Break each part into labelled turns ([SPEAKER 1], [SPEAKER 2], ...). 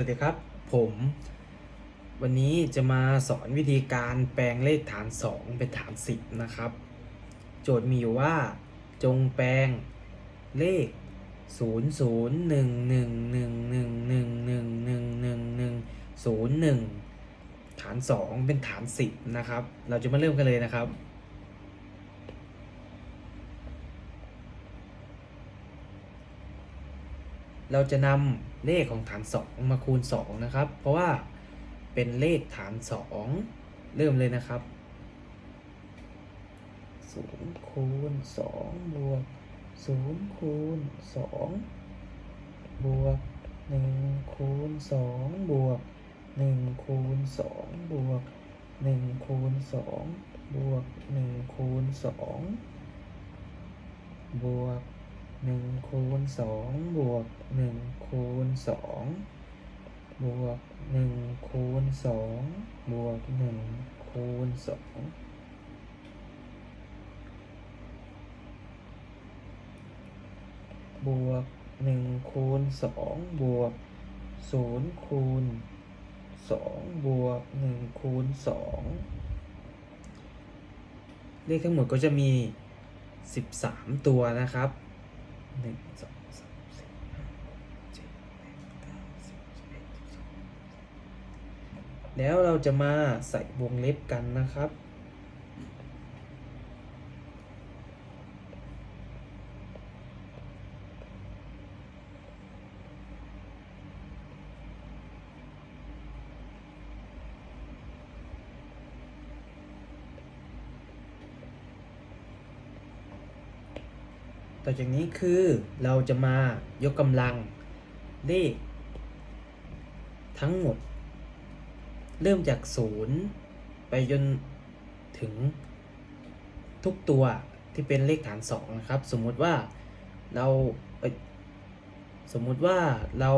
[SPEAKER 1] วัสดีครับ ผม วันนี้จะมาสอนวิธีการแปลงเลขฐาน 2 เป็นฐาน 10 นะครับ โจทย์มีอยู่ว่า จงแปลงเลข 0 0 1 1 1 1 1 1 1 1 1 0 1 ฐาน 2 เป็นฐาน 10 นะครับ เราจะมาเริ่มกันเลยนะครับ เราจะนำเลขของฐาน 2 มาคูณ 2 นะครับ เพราะว่าเป็นเลขฐาน 2 เริ่มเลยนะครับ0คูณ2บวก0คูณ2บวก1คูณ2บวก1คูณ2บวก1คูณ2บวก1คูณ2บวก หนึ่งคูณสองบวกหนึ่งคูณสองบวกหนึ่งคูณสองบวกหนึ่งคูณสองบวกหนึ่งคูณสองบวกศูนย์คูณสองบวกหนึ่งคูณสองเลขทั้งหมดก็จะมีสิบสามตัวนะครับ หนึ่งสองสามสี่ห้าหกเจ็ดแปดเก้าสิบสิบเอ็ดสิบสองแล้วเราจะมาใส่วงเล็บกันนะครับ ต่อจากนี้คือเราจะมายกกำลังเลขทั้งหมด เริ่มจากศูนย์ไปจนถึงทุกตัวที่เป็นเลขฐานสองนะครับ สมมุติว่าเราสมมุติว่าเรา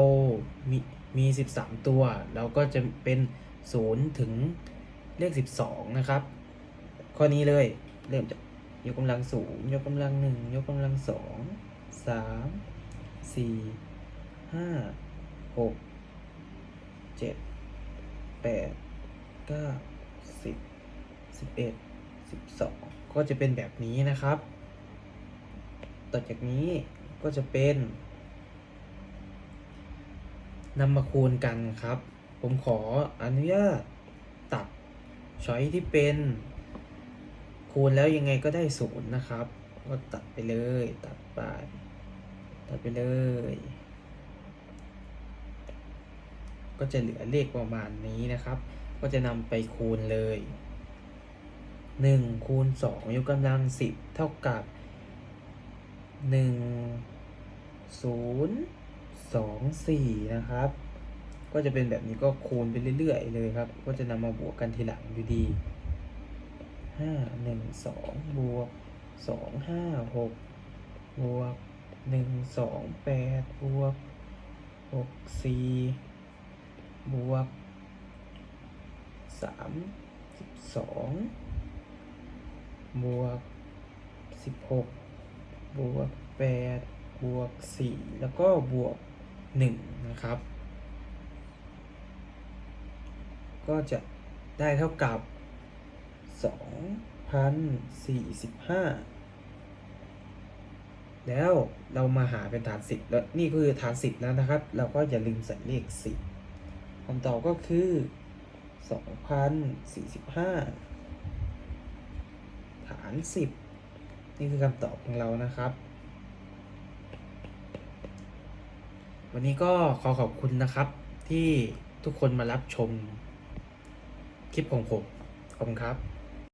[SPEAKER 1] มีมี 13 ตัว เราก็จะเป็น0ถึงเลข 12 นะครับ ข้อนี้เลยเริ่มจาก ยกกำลังศูนย์ยกกำลังหนึ่งยกกำลังสองสามสี่ห้าหกเจ็ดแปดเก้าสิบสิบเอ็ดสิบสองก็จะเป็นแบบนี้นะครับ ต่อจากนี้ก็จะเป็นนำมาคูณกันครับ ผมขออนุญาตตัดช้อยที่เป็น คูณแล้วยังไงก็ได้ศูนย์นะครับ ก็ตัดไปเลย ตัดไป ตัดไปเลย ก็จะเหลือเลขประมาณนี้นะครับ ก็จะนำไปคูณเลยหนึ่งคูณสองยกกำลังสิบเท่ากับหนึ่งศูนย์สองสี่นะครับ ก็จะเป็นแบบนี้ก็คูณไปเรื่อยๆเลยครับ ก็จะนำมาบวกกันทีหลังอยู่ดี ห้าหนึ่งสองบวกสองห้าหกบวกหนึ่งสองแปดบวกหกสี่บวกสามสิบสองบวกสิบหกบวกแปดบวกสี่แล้วก็บวกหนึ่งนะครับ ก็จะได้เท่ากับ สองพันสี่สิบห้าแล้วเรามาหาเป็นฐานสิบแล้วนี่คือฐานสิบแล้วนะครับ เราก็อย่าลืมใส่เลขสิบคำตอบก็คือสองพันสี่สิบห้าฐานสิบนี่คือคำตอบของเรานะครับ วันนี้ก็ขอขอบคุณนะครับ ที่ทุกคนมารับชมคลิปของผมขอบคุณครับ